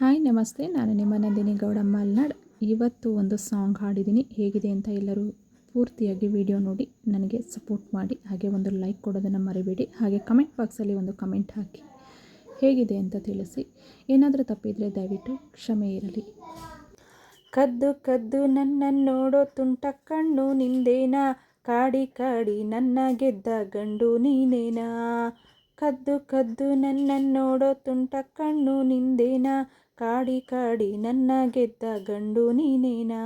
Hi, ನಮಸ್ತೆ. ನಾನು ನಿಮ್ಮ ನಂದಿನಿ ಗೌಡ ಮಲ್ನಾಡ್ ಇವತ್ತು ಒಂದು ಸಾಂಗ್ ಹಾಡಿದ್ದೀನಿ. ಹೇಗಿದೆ ಅಂತ ಎಲ್ಲರೂ ಪೂರ್ತಿಯಾಗಿ ವಿಡಿಯೋ ನೋಡಿ, ನನಗೆ ಸಪೋರ್ಟ್ ಮಾಡಿ, ಹಾಗೆ ಒಂದು ಲೈಕ್ ಕೊಡೋದನ್ನು ಮರಿಬೇಡಿ, ಹಾಗೆ ಕಮೆಂಟ್ ಬಾಕ್ಸಲ್ಲಿ ಒಂದು ಕಮೆಂಟ್ ಹಾಕಿ. ಹೇಗಿದೆ ಅಂತ ತಿಳಿಸಿ. ಏನಾದರೂ ತಪ್ಪಿದರೆ ದಯವಿಟ್ಟು ಕ್ಷಮೆ ಇರಲಿ. ಕದ್ದು ಕದ್ದು ನನ್ನನ್ನು ನೋಡೋ ತುಂಟ ಕಣ್ಣು ನಿಂದೇನಾ? ಕಾಡಿ ಕಾಡಿ ನನ್ನ ಗೆದ್ದ ಗಂಡು ನೀನೇನಾ? ಕದ್ದು ಕದ್ದು ನನ್ನನ್ನು ನೋಡೋ ತುಂಟ ಕಣ್ಣು ನಿಂದೇನಾ? ಕಾಡಿ ಕಾಡಿ ನನ್ನ ಗೆದ್ದ ಗಂಡು ನೀನೇನಾ?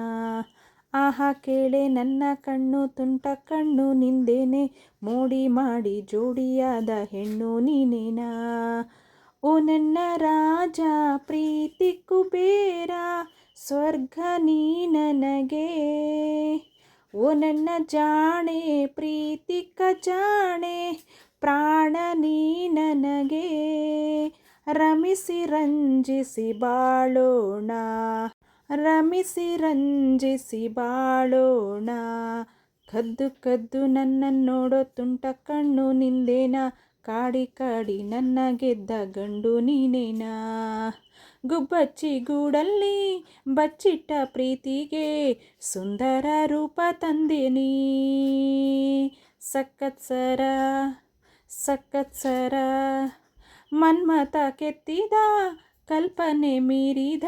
ಆಹಾ ಕೇಳೆ ನನ್ನ ಕಣ್ಣು ತುಂಟ ಕಣ್ಣು ನಿಂದೇನೆ? ಮೋಡಿ ಮಾಡಿ ಜೋಡಿಯಾದ ಹೆಣ್ಣು ನೀನೇನಾ? ಓ ನನ್ನ ರಾಜ, ಪ್ರೀತಿ ಕುಬೇರ, ಸ್ವರ್ಗ ನೀ ನನಗೆ. ಓ ನನ್ನ ಜಾಣೆ, ಪ್ರೀತಿ ಖಜಾಣೆ ರಮಿಸಿ ರಂಜಿಸಿ ಬಾಳೋಣ, ರಮಿಸಿ ರಂಜಿಸಿ ಬಾಳೋಣ. ಕದ್ದು ಕದ್ದು ನನ್ನನ್ನು ನೋಡೋ ತುಂಟ ಕಣ್ಣು ನಿಂದೇನ, ಕಾಡಿ ಕಾಡಿ ನನ್ನ ಗೆದ್ದ ಗಂಡು ನೀನೇನಾ. ಗುಬ್ಬಚ್ಚಿ ಗೂಡಲ್ಲಿ ಬಚ್ಚಿಟ್ಟ ಪ್ರೀತಿಗೆ ಸುಂದರ ರೂಪ ತಂದೇನಿ. ಸಕ್ಕತ್ಸರ ಸಕ್ಕತ್ಸರ ಮನ್ಮತ ಕೆತ್ತಿದ, ಕಲ್ಪನೆ ಮೀರಿದ,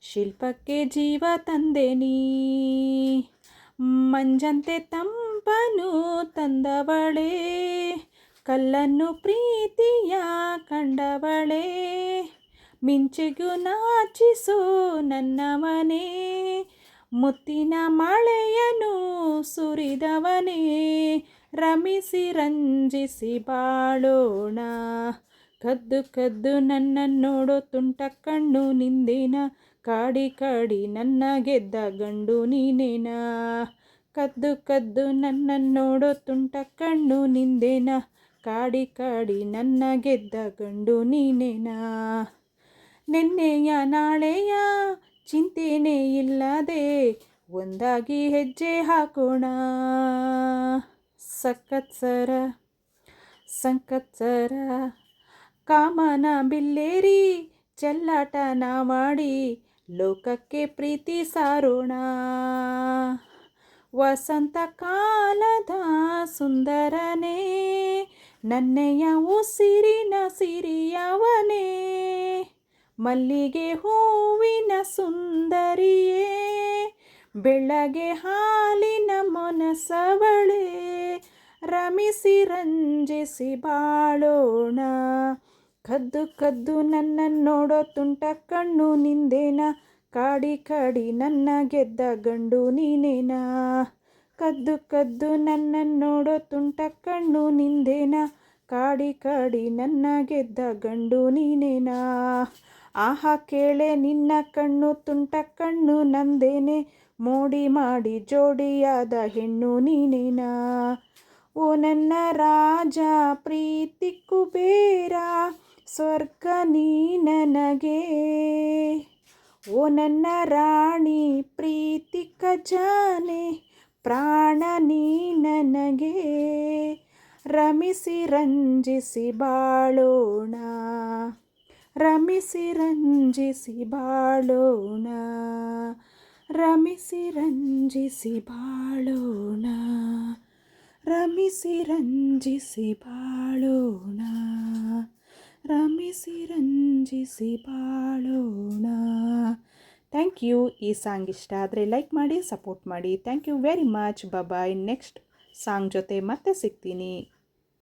ಶಿಲ್ಪಕ್ಕೆ ಜೀವ ತಂದೆ ನೀ. ಮಂಜಂತೆ ತಂಪನು ತಂದವಳೆ, ಕಲ್ಲನ್ನು ಪ್ರೀತಿಯ ಕಂಡವಳೆ. ಮಿಂಚೆಗೂ ನನ್ನ ನನ್ನವನೇ, ಮುತ್ತಿನ ಮಳೆಯನು ಸುರಿದವನೇ. ರಮಿಸಿ ರಂಜಿಸಿ ಬಾಳೋಣ ಕದ್ದು ಕದ್ದು ನನ್ನ ನೋಡೋ ತುಂಟ ಕಣ್ಣು ನಿಂದೇನ? ಕಾಡಿ ಕಾಡಿ ನನ್ನ ಗೆದ್ದ ಗಂಡು ನೀನೇನ? ಕದ್ದು ಕದ್ದು ನನ್ನ ನೋಡೋ ತುಂಟ ಕಣ್ಣು ನಿಂದೇನ? ಕಾಡಿ ಕಾಡಿ ನನ್ನ ಗೆದ್ದ ಗಂಡು ನೀನೇನ? ನಿನ್ನೆಯ ನಾಳೆಯ ಚಿಂತೆನೇ ಇಲ್ಲದೆ ಒಂದಾಗಿ ಹೆಜ್ಜೆ ಹಾಕೋಣ. ಸಖತ್ಸರ ಸಂಕತ್ಸರ ಕಾಮನ ಬಿಲ್ಲೇರಿ, ಚೆಲ್ಲಾಟನ ಮಾಡಿ ಲೋಕಕ್ಕೆ ಪ್ರೀತಿ ಸಾರೋಣ. ವಸಂತ ಕಾಲದ ಸುಂದರನೇ, ನನ್ನೆಯ ಉಸಿರಿನ ಸಿರಿಯವನೇ, ಮಲ್ಲಿಗೆ ಹೂವಿನ ಸುಂದರಿಯೇ, ಬೆಳಗ್ಗೆ ಹಾಲಿನ ಮೊನಸವಳೆ, ರಮಿಸಿ ರಂಜಿಸಿ ಬಾಳೋಣ. ಕದ್ದು ಕದ್ದು ನನ್ನನ್ನು ನೋಡೋ ತುಂಟ ಕಣ್ಣು ನಿಂದೇನ? ಕಾಡಿ ಕಾಡಿ ನನ್ನ ಗೆದ್ದ ಗಂಡು ನೀನೇನ? ಕದ್ದು ಕದ್ದು ನನ್ನನ್ನು ನೋಡೋ ತುಂಟ ಕಣ್ಣು ನಿಂದೇನ? ಕಾಡಿ ಕಾಡಿ ನನ್ನ ಗೆದ್ದ ಗಂಡು ನೀನೇನಾ? ಆಹಾ ಕೇಳೆ ನಿನ್ನ ಕಣ್ಣು ತುಂಟ ಕಣ್ಣು ನಂದೇನೆ? ಮೋಡಿ ಮಾಡಿ ಜೋಡಿಯಾದ ಹೆಣ್ಣು ನೀನೇನಾ? ಓ ನನ್ನ ರಾಜ, ಪ್ರೀತಿ ಕುಬೇರ ಸ್ವರ್ಗ ನೀ ನನಗೆ. ಓ ನನ್ನ ರಾಣಿ, ಪ್ರೀತಿ ಖಜಾನೆ, ಪ್ರಾಣ ನೀ ನನಗೆ. ರಮಿಸಿ ರಂಜಿಸಿ ಬಾಳೋಣ, ರಮಿಸಿ ರಂಜಿಸಿ ಬಾಳೋಣ, ರಮಿಸಿ ರಂಜಿಸಿ ಬಾಳೋಣ, ರಮಿಸಿ ರಂಜಿಸಿ ಬಾಳೋಣ. ರಮಿಸಿ ರಂಜಿಸಿ ಬಾಳೋಣ. ಥ್ಯಾಂಕ್ ಯು ಈ ಸಾಂಗ್ ಇಷ್ಟ ಆದರೆ ಲೈಕ್ ಮಾಡಿ ಸಪೋರ್ಟ್ ಮಾಡಿ. Thank you very much bye next song ಜೊತೆ ಮತ್ತೆ ಸಿಗ್ತೀನಿ.